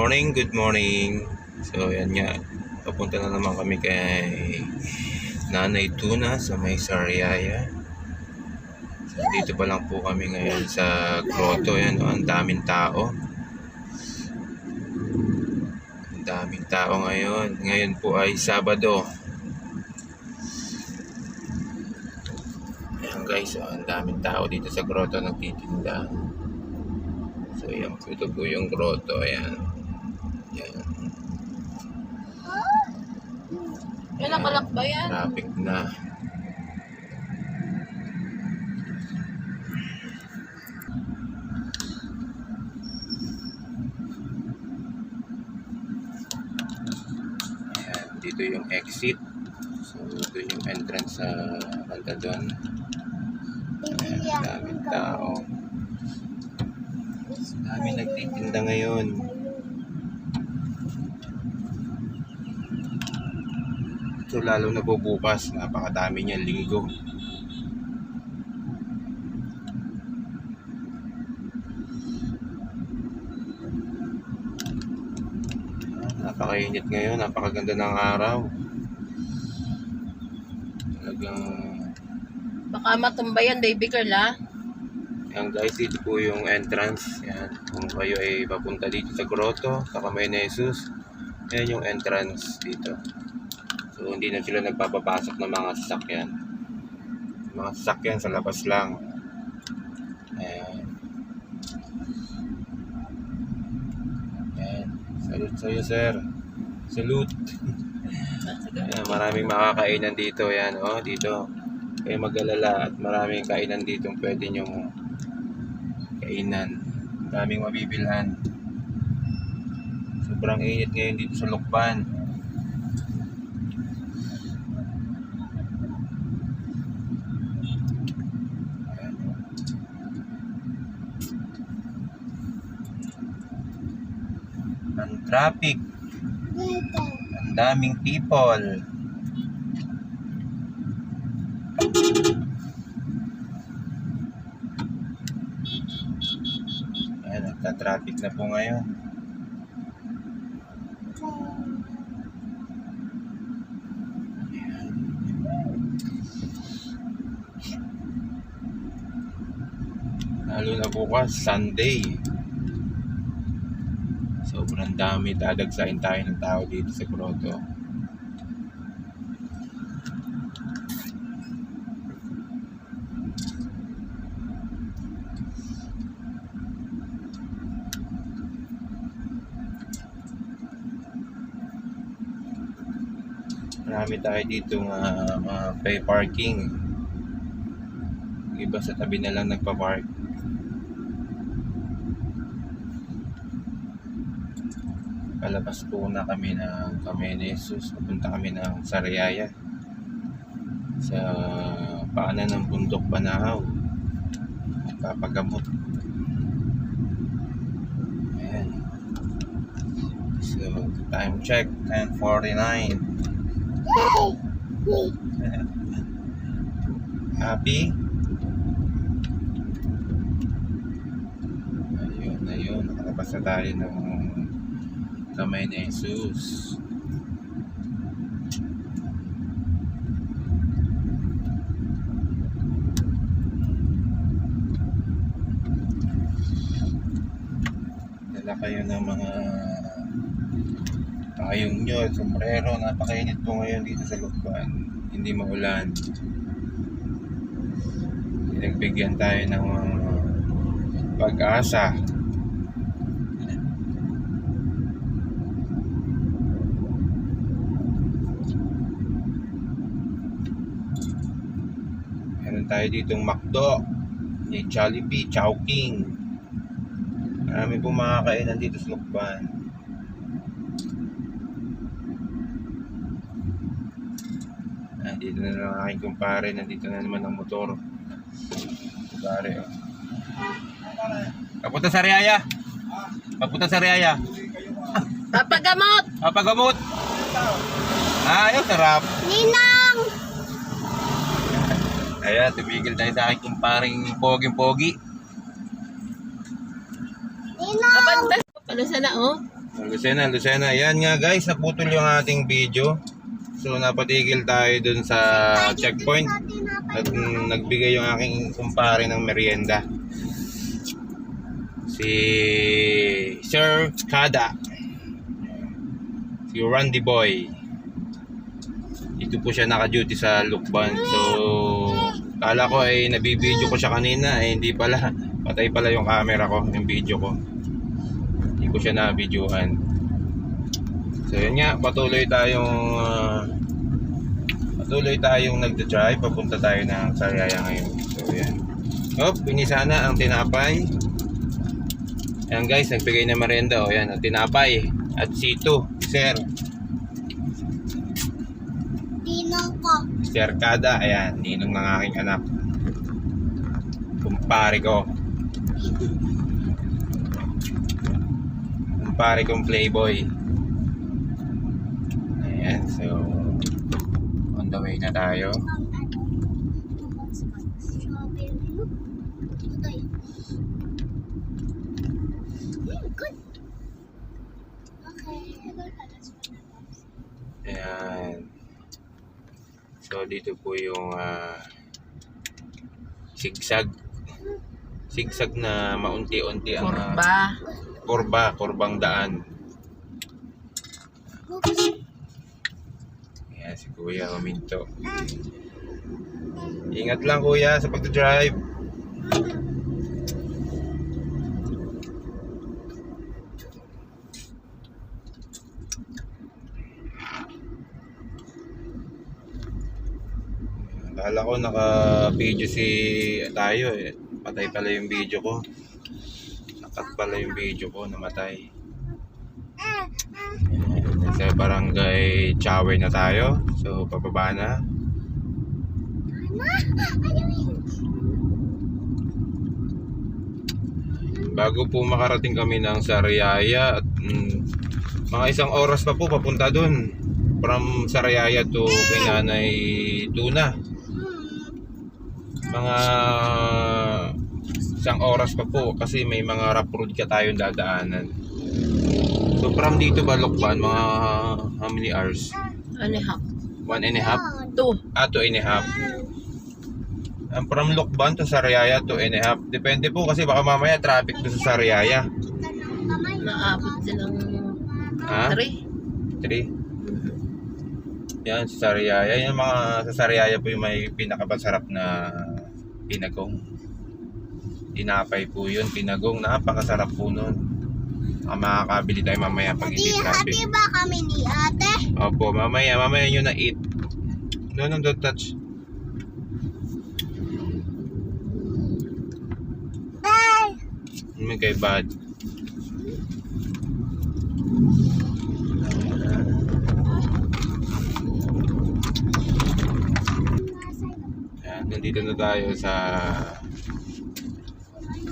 Morning, good morning. So, yan nga. Papunta na naman kami kay Nanay Tuna sa may Sariaya. So, dito pa lang po kami ngayon sa grotto. Yan, oh, ang daming tao. Ang daming tao ngayon. Ngayon po ay Sabado. Ayan guys, oh, ang daming tao dito sa grotto nagtitinda. So, yan. Ito po yung grotto. Ayan. Yan ang kalak ba yan? Traffic na. Ayan, dito yung exit. So, ito yung entrance sa banda doon. Ayan, daming tao. Dami nagtitinda ngayon. So, lalo na po bukas, napakadami niyan linggo. Napakainit ngayon, napakaganda ng araw. Talagang, Baka matumba yan, baby girl ha? yan guys, dito po yung entrance. Yan, kung kayo ay papunta dito sa grotto, sa Kamay na Jesus, yan yung entrance dito. So, hindi na sila nagpapapasok ng mga sasakyan. Mga sasakyan sa labas lang. Ayan. Ayan. Salute sa'yo, sir. Salute. Ayan, maraming makakainan dito. Ayan, oh, dito. Kayo mag-alala at maraming kainan dito pwede nyong kainan. Maraming mabibilhan. Sobrang init ngayon dito sa Lukban. Ang traffic. Ang daming people. Ayan, nagka-traffic na po ngayon. Lalo na bukas, Sunday. Dami, dadagsain tayo ng tao dito sa grotto. Marami tayo dito nga mga pay parking. Iba sa tabi na lang nagpa-park. Palabas po na kami ng Kamenesus. Papunta kami ng Sariaya. Sa paanan ng bundok Banahaw. Papagamot. Ayan. So, time check, 10.49. Happy? Ayun, ayun. Nakalabas na tayo ng kamay ni Jesus. Dala kayo ng mga payong nyo, sombrero. Napakainit po ngayon dito sa Lukban. Hindi maulan. Pinagbigyan tayo ng mga pag-asa. Meron tayo ditong McDo, may Jollibee, Chowking. Marami pong mga kainan dito sa Lukban. Nandito na lang ang aking kumpare. Nandito na naman ang motor. Kumpare, oh. Papunta sa Riaya. Papunta sa Riaya. Papagamot! Papagamot. Ah, ayun, sarap. Ninang! Ayan, tumigil tayo sa aking kumparing poging-pogi. Ninang! Kapanda! Palo sana oh. Lucena, Lucena. Yan nga guys, naputol yung ating video. So napatigil tayo dun sa checkpoint at nagbigay yung aking kumpare ng merienda. Si Sir Kada. Si Randy Boy. Dito po siya naka-duty sa Lukban. So, kala ko ay nabibideo ko siya kanina. Eh, hindi pala. Patay pala yung camera ko, yung video ko. Hindi ko siya na-videohan. So, yun nga. Patuloy tayong... ah, patuloy tayong nagda-drive. Papunta tayo ng Sariaya ngayon. So, yan. Oh, pinisa na ang tinapay. Ayan guys, nagbigay na merienda. O yan, ang tinapay. At sito, sir. Tinong ko. Mr. Kada, ayan, ninong ng aking anak. Kumpare ko. Kumpare kong playboy. Ayan, so on the way na tayo. Pang ano? Strawberry. Ito yun. Mm, good. Okay. Ayan. So dito po yung ah, sigsag. Sigsag na maunti-unti ang ah, Kurba. kurba, kurbang daan. Ayan si Kuya Maminto. Ingat lang Kuya sa pagdadrive. Akala ko naka-video si tayo eh. Patay pala yung video ko. Nakat pala yung video ko, namatay. Ayan, Sa barangay Chawe na tayo. So, pababa na. Bago po makarating kami ng Sariaya at mm, mga isang oras pa po papunta dun. From Sariaya to kay Nanay Tuna. Mga isang oras pa po kasi may mga rough road ka tayong dadaanan. So from dito ba Lokban, mga how many hours? Ano hap? One and a half? Two. Ah, two and a half. Ang from Lokban to Sariaya, two and a half. Depende po kasi baka mamaya traffic to sa Sariaya. Naabot silang Ha? three. Three. Yan, sa Sariaya. Yan mga sa Sariaya po yung may pinakabasarap na pinagong. Tinapay po yun, pinagong. Napakasarap po nun. Ah, makakabili tayo mamaya pag hindi traffic. ate ba kami ni ate? Opo, mamaya, mamaya nyo na eat. No, no, don't touch. Bye! May kay bad. Ayan, nandito na tayo sa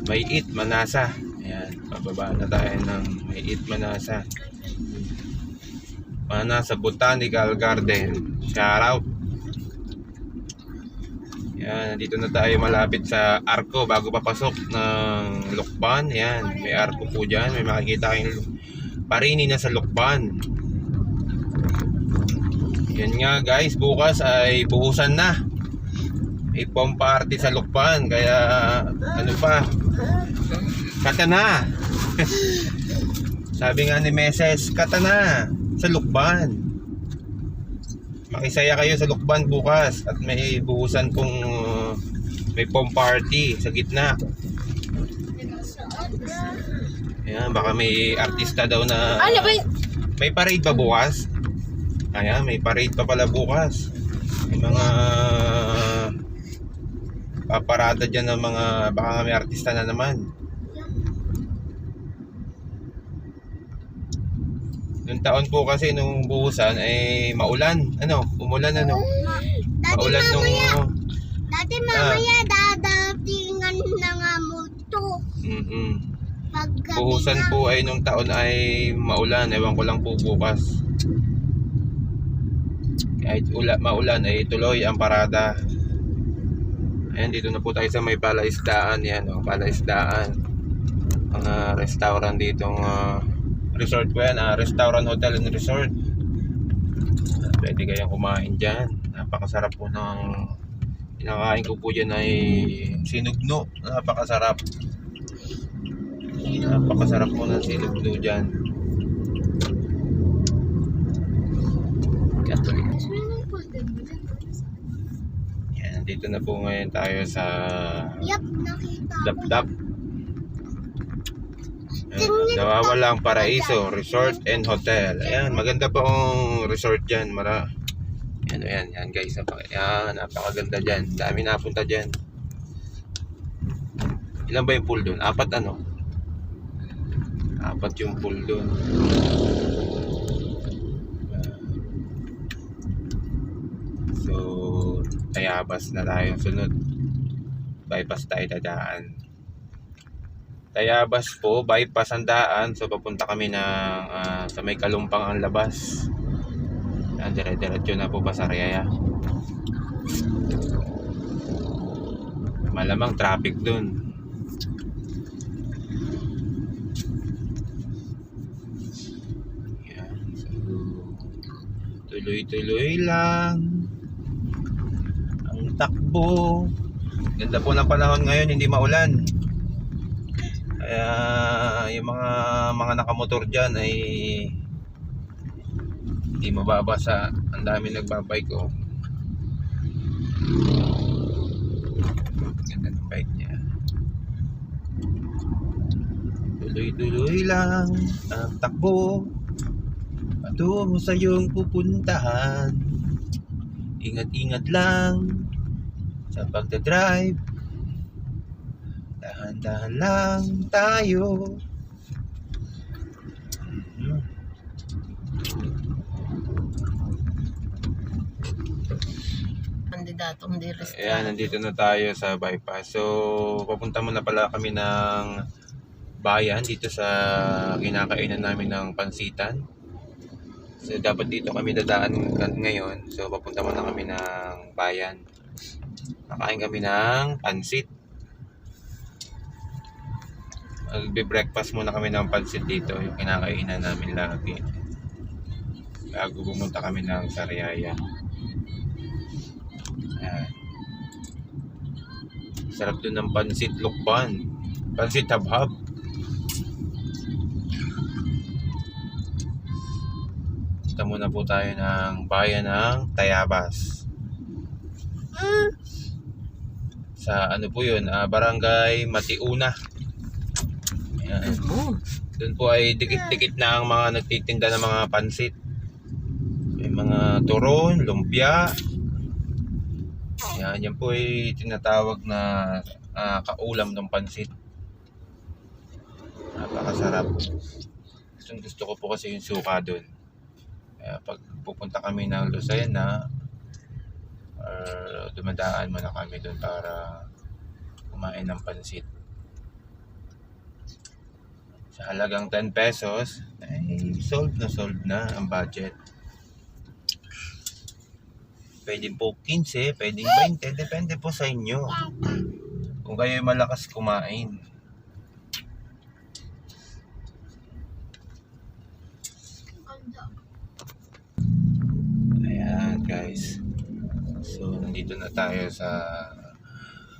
May Eat Manasa. Ayan, pababa na tayo ng May Eat Manasa. Manasa Botanical Garden. Shout out. Yan, nandito na tayo malapit sa Arco bago papasok ng Lukban. Yan, may Arco po dyan. May makikita kayong parini na sa Lukban. Yan nga guys, bukas ay buhusan na. May pom party sa Lukban. Kaya ano pa, kata na. Sabi nga ni Meses, kata na sa Lukban. Makisaya kayo sa Lukban bukas at may buhusan pong uh, may pom party sa gitna. Ayan, baka may artista daw na Ano ba yun? may parade pa bukas. Ayan, may parade pa pala bukas. May mga paparada dyan ng mga baka may artista na naman. Noong taon po kasi nung buhusan ay maulan. Ano? Umulan ano? Dati Maulan nung Dati mamaya dadatingan na nga mo to. mm Paggabi Buhusan na. po ay nung taon ay maulan. Ewan ko lang po bukas. Kahit ula, maulan ay tuloy ang parada. Ayan, dito na po tayo sa may palaisdaan. Yan, oh, palaisdaan. Mga restaurant ditong uh, resort po yan, ah, restaurant, hotel and resort. Pwede kayong kumain dyan. Napakasarap po ng pinakain ko po dyan ay sinugno. Napakasarap. Napakasarap po ng sinugno dyan. Swimming pool din mo dyan. Yan, dito na po ngayon tayo sa Yup, nakita. Dap-dap. Ayan, Nawawalang Paraiso Resort and Hotel. Ayan, maganda pa ang resort dyan. Mara. Yan, yan, yan guys. Napaka, yan, napakaganda dyan. Dami napunta dyan. Ilan ba yung pool doon? Apat ano? Apat yung pool doon. So, Tayabas na tayo sunod. Bypass tayo dadaan. Tayabas po, bypass ang daan. So, papunta kami ng ah, sa may kalumpang ang labas. Yan, dire-diretso na po pa sa Riyaya. Malamang traffic dun. Tuloy-tuloy lang. Takbo. Ganda po ng panahon ngayon, hindi maulan. Kaya yung mga mga nakamotor diyan ay hindi mababasa. Ang dami nagbabike ko. Ganda ng bike niya. Tuloy-tuloy lang ang takbo patungo sa iyong pupuntahan. Ingat-ingat lang sa pagdadrive. Dahan-dahan lang tayo. Mhm. Kandidatong di Ayan, nandito na tayo sa bypass. So, papunta muna pala kami ng bayan dito sa kinakainan namin ng pansitan. So, dapat dito kami dadaan ngayon. So, papunta muna kami ng bayan. Nakain kami ng pansit. Magbe-breakfast muna kami ng pansit dito, yung kinakainan namin lagi. Bago pumunta kami ng Sariaya. Sarap dun ng pansit lukban. Pansit habhab. Punta muna po tayo ng bayan ng Tayabas. Mm, Sa ano po yun, ah, Barangay Matiuna. Ayan. Doon po ay dikit-dikit na ang mga nagtitinda ng mga pansit. May mga turon, lumpia. Yan, yan po ay tinatawag na ah, kaulam ng pansit. Napakasarap. Gustong gusto ko po kasi yung suka doon. Kaya pag pupunta kami ng Lucena, or dumadaan muna kami doon para kumain ng pansit sa halagang 10 pesos, ay solve na solve na ang budget. Pwede po 15, pwede 20, depende po sa inyo. Kung kayo malakas kumain. Ayan guys. So, nandito na tayo sa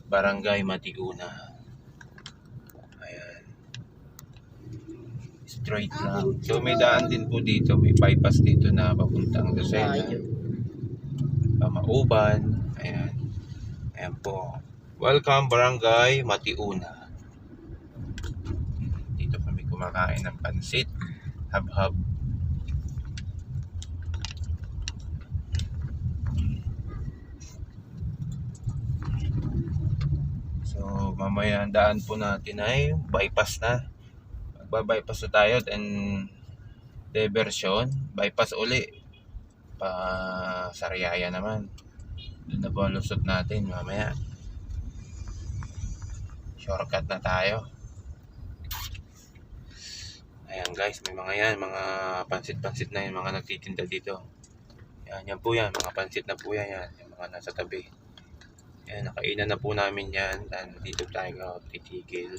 Barangay Matiuna. Ayan. Straight lang. So, may daan din po dito. May bypass dito na papuntang Lucena. Pamauban. Ayan. Ayan po. Welcome Barangay Matiuna. Dito kami kumakain ng pansit. Hab-hab. So, mamaya ang daan po natin ay bypass na. Magba-bypass na tayo and diversion. Bypass uli. Pa Sariaya naman. Doon na po ang lusot natin mamaya. Shortcut na tayo. Ayan guys, may mga yan, mga pansit-pansit na yan, mga nagtitinda dito. Yan, yan po yan, mga pansit na po yan, yan, yung mga nasa tabi. Yan, nakainan na po namin yan, dan dito tayo titigil.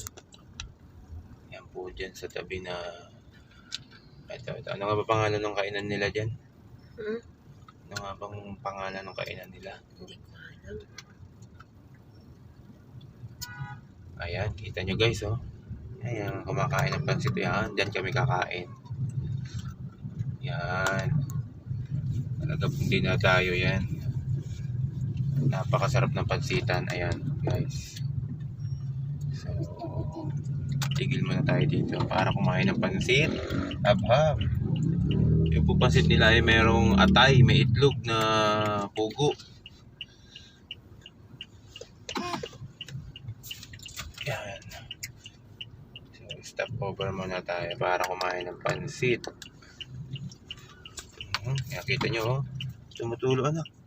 Yan po dyan sa tabi na ito, ito. Ano nga ba pangalan ng kainan nila dyan? Hmm? Ano nga bang pangalan ng kainan nila? Hindi ko alam. Ayan, kita nyo guys, oh. Ayan, kumakain ng pansit yan. Diyan kami kakain. Yan. Talaga pong dinadayo yan. Napakasarap ng pansitan. Ayan, guys. So, tigil muna tayo dito para kumain ng pansit. Habhab. Yung po pansit nila ay merong atay, may itlog na pugo. Yan. So, stop over muna tayo para kumain ng pansit. Hmm, yan, kita nyo, oh. Tumutulo, anak.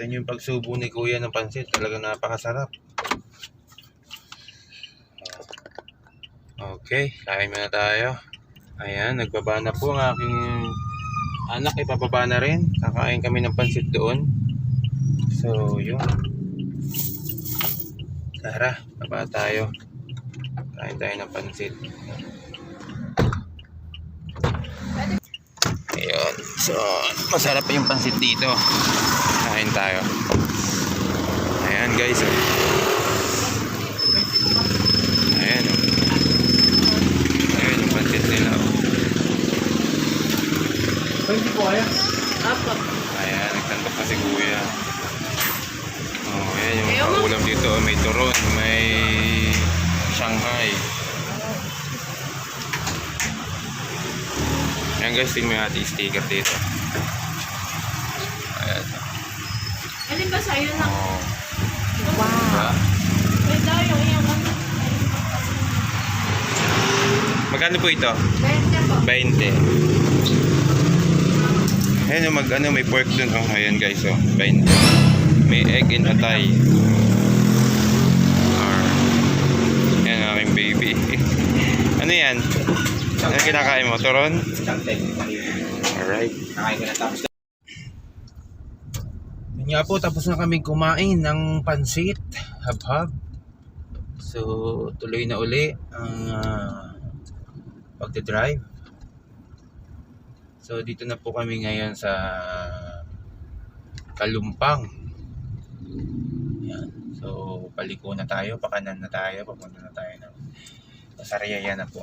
Nyo yung pagsubo ni kuya ng pansit. Talaga napakasarap. Okay, kain muna tayo. Ayan, nagbaba na po ang aking anak. Ipababa na rin. Kakain kami ng pansit doon. So, yun. Tara, baba tayo. Kain tayo ng pansit. Ayun. So, masarap yung pansit dito. Kain tayo. Ayan guys. oh. Ayan. oh. Ayan yung pansit nila. oh. Apo. Ayan, nagtandok na si kuya. Oh, ayan yung ulam dito. May turon, may Shanghai. Ayan guys, tingnan mo yung ating sticker dito. Ayan. Alin ba sa'yo na? Oh. Diba? Pwede daw yung iyang ano. Magkano po ito? Benta po. 20. Ayan yung mag ano, may pork dun. Oh, ayan guys, oh. 20. May egg in atay. Or, yan ang aking baby. ano yan? Ano kinakain mo? Turon? Alright. Yun nga po, tapos na kami kumain ng pansit. Hab-hab. So, tuloy na uli ang uh, pagdadrive. So, dito na po kami ngayon sa Kalumpang. Yan. So, paliko na tayo, pakanan na tayo, papunta na tayo ng Pasarayaya na po.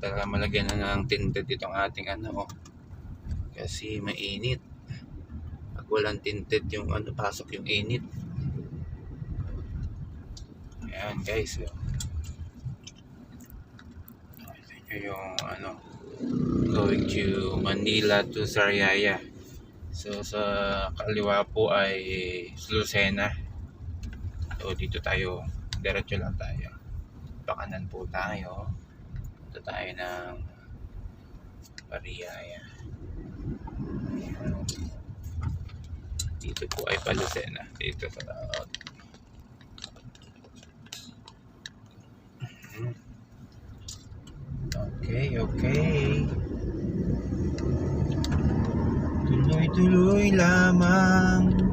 Talaga malagyan na ng tinted itong ating ano oh. Kasi mainit. Pag walang tinted yung ano, pasok yung init. Ayan guys. oh. Ito yung ano, going to Manila to Sariaya. So sa kaliwa po ay Lucena. So dito tayo, diretso lang tayo. Pakanan po tayo. Ito tayo ng Pariaya. Ayan. Dito po ay Palusena. Dito sa laot. Okay, okay. Tuloy-tuloy lamang.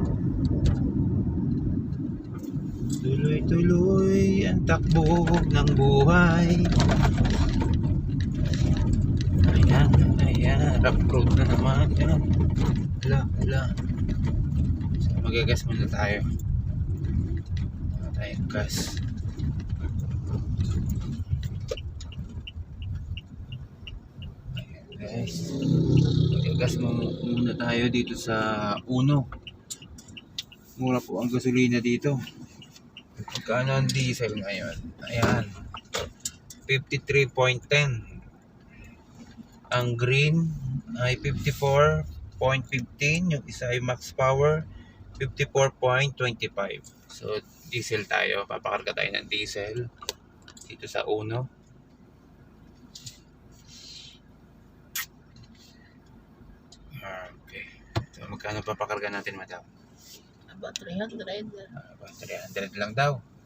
Tuloy-tuloy ang takbo ng buhay. Ayan, ayan. Rough road na naman. Ayan. Hala, hala. So, magagas muna tayo. Wala tayong gas. Ayan, guys. Magagas muna tayo dito sa Uno. Mura po ang gasolina dito. Magkano ang diesel ngayon? Ayan. 53.10 ang green ay 54.15 yung isa ay max power 54.25 so diesel tayo. Papakarga tayo ng diesel dito sa uno. Okay. So magkano papakarga natin madam? About 300. Ah, 300 lang daw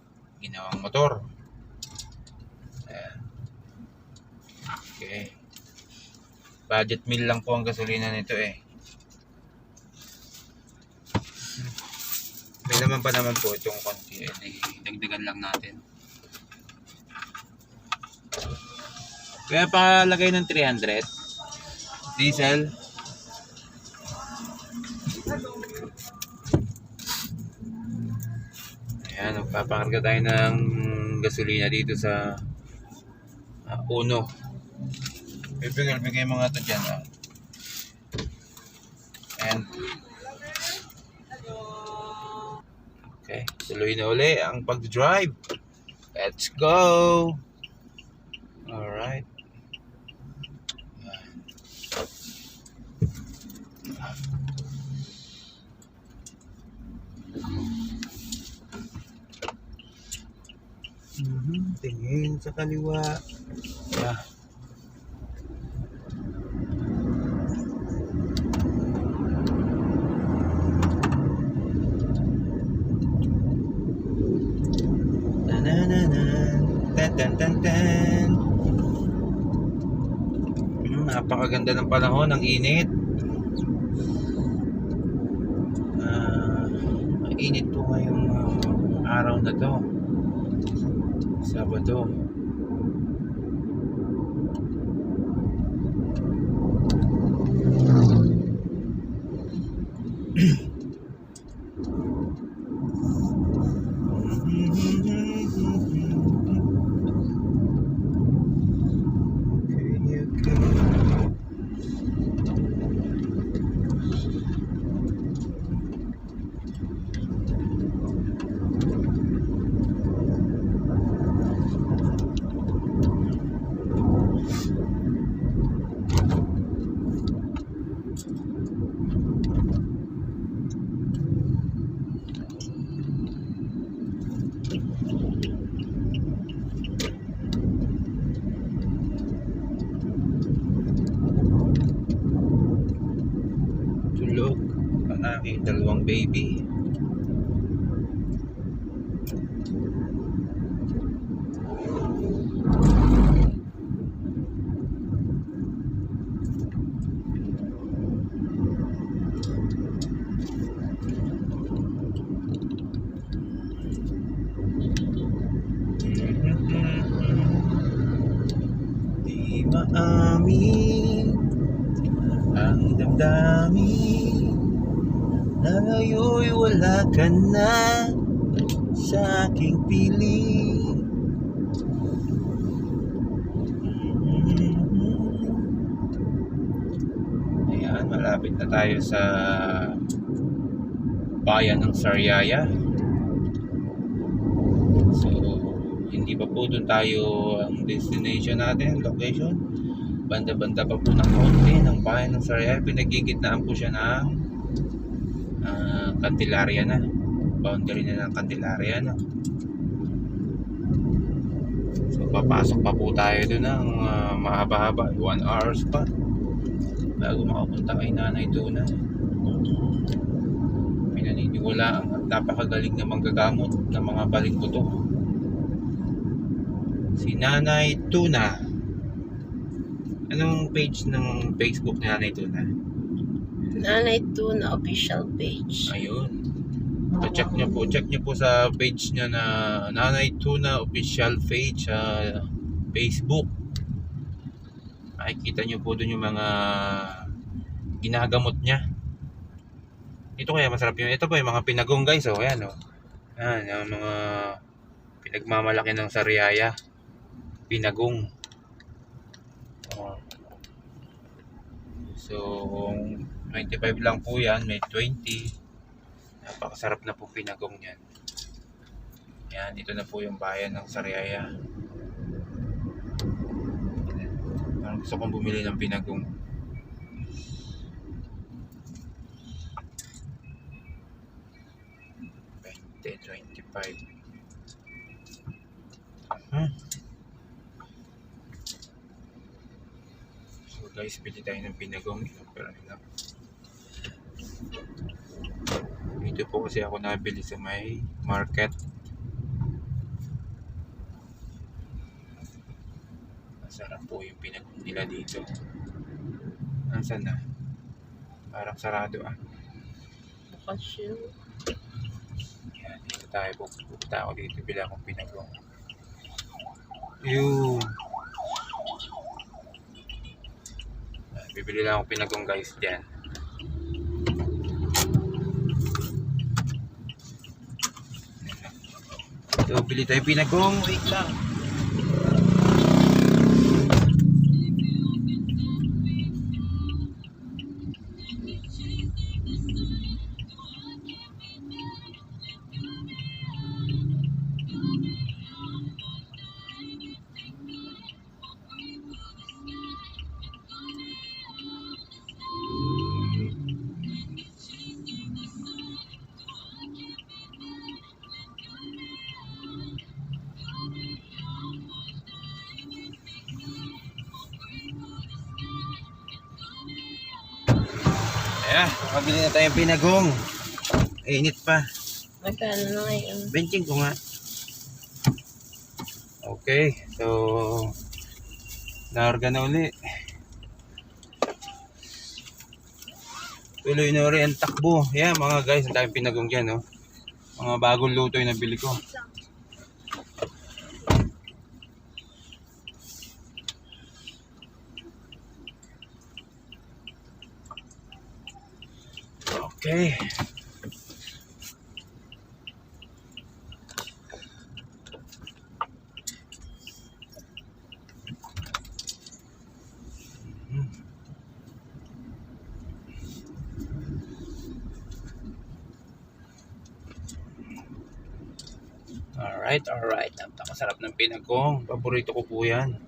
ginawang motor Ayan. okay Budget meal lang po ang gasolina nito eh. May naman pa naman po itong konti. Eh, dagdagan lang natin. Kaya palagay ng 300. Diesel. Ayan, magpapakarga tayo ng gasolina dito sa uh, Uno. Bibigay-bigay mga to dyan. Ah. And Okay, tuloy na uli ang pag-drive. Let's go! Alright. Mhm, tingin sa kaliwa. Yeah. Tan tan tan. Hmm, napakaganda ng panahon, ang init. Ah, mainit po ngayong ah, araw na to. Sabado. Okay, okay. tulog ang aking dalawang baby. Di maamin ang damdamin na wala ka na sa aking piling. Ayan, malapit na tayo sa bayan ng Sariaya. Pa po doon tayo ang destination natin, location banda-banda pa po ng konti ng bayan ng Sariaya. Pinagigitnaan po siya ng ah, Candelaria na. Boundary na ng Candelaria na. So, papasok pa po tayo doon ng ah, mahaba-haba. 1 hours pa. Bago makapunta kay Nanay Tuna. Pinaniniwala ang napakagaling na manggagamot ng mga baling buto. Si Nanay Tuna. Anong page ng Facebook ni Nanay Tuna? Nanay Tuna official page. Ayun. check niyo po, check niyo po sa page niya na Nanay Tuna official page sa Facebook. Makikita niyo po doon yung mga ginagamot niya. Ito kaya masarap yung ito po yung mga pinagong guys oh, ayan oh. Ayan, yung mga pinagmamalaki ng sariaya. Pinagong. So, 25 lang po yan, may 20. Napakasarap na po pinagong yan. Yan, ito na po yung bayan ng Sariaya. Parang gusto kong bumili ng pinagong. Twenty, twenty-five. Huh? So guys, pili tayo ng pinagong. Pero lang. Dito po kasi ako nabili sa may market. Masarap po yung pinag nila dito. Nasaan na? Parang sarado ah. Bukas yun. Yan, dito tayo. Pupunta ako dito. Bila akong pinagong. Yun. Ah, Bibili lang ako pinagong guys dyan. So, bili tayo pinagong. Wait lang. Na tayong pinagong. Init pa. Magkano na ngayon? Benching ko nga. Okay, so naorga na uli. Tuloy na rin ang takbo. Yan mga guys, ang daming pinagong dyan, no? Mga bagong luto yung nabili ko. Okay. Alright, alright. Napakasarap ng pinagong. Paborito ko po yan.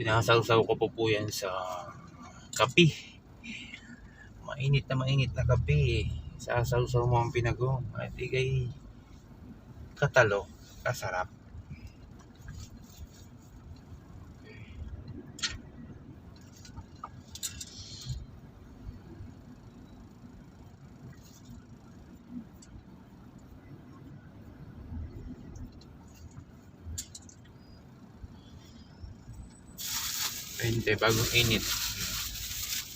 Sinasawsaw ko po po yan sa kape. Mainit na mainit na kape. Sasawsaw mo ang pinagong. At igay katalo. Kasarap. Hindi, bagong init.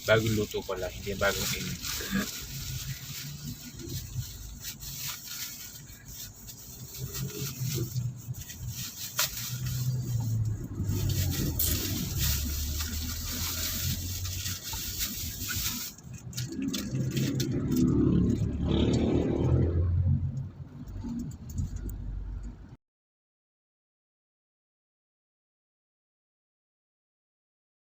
Bagong luto pala, hindi bagong init.